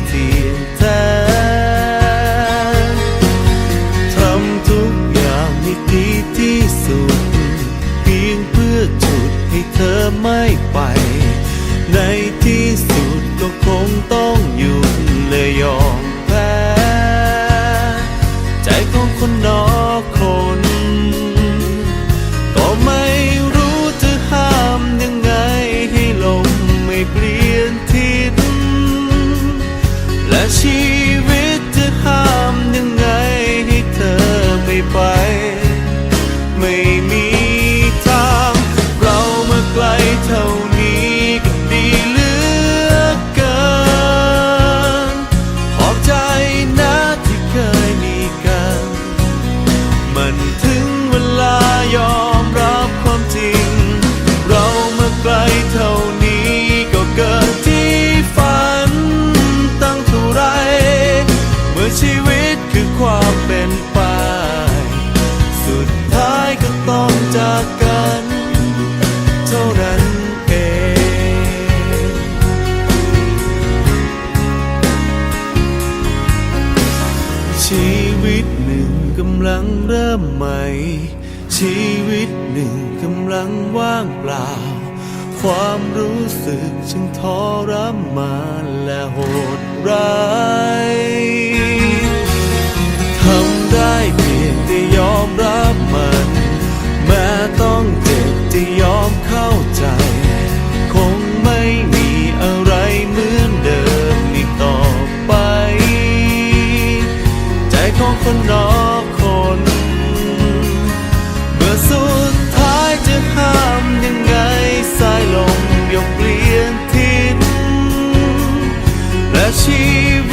tears ริ่มใหม่ ชีวิตหนึ่งกำลังว่างเปล่า ความรู้สึกจึงทรมานและโหดร้าย Brasil.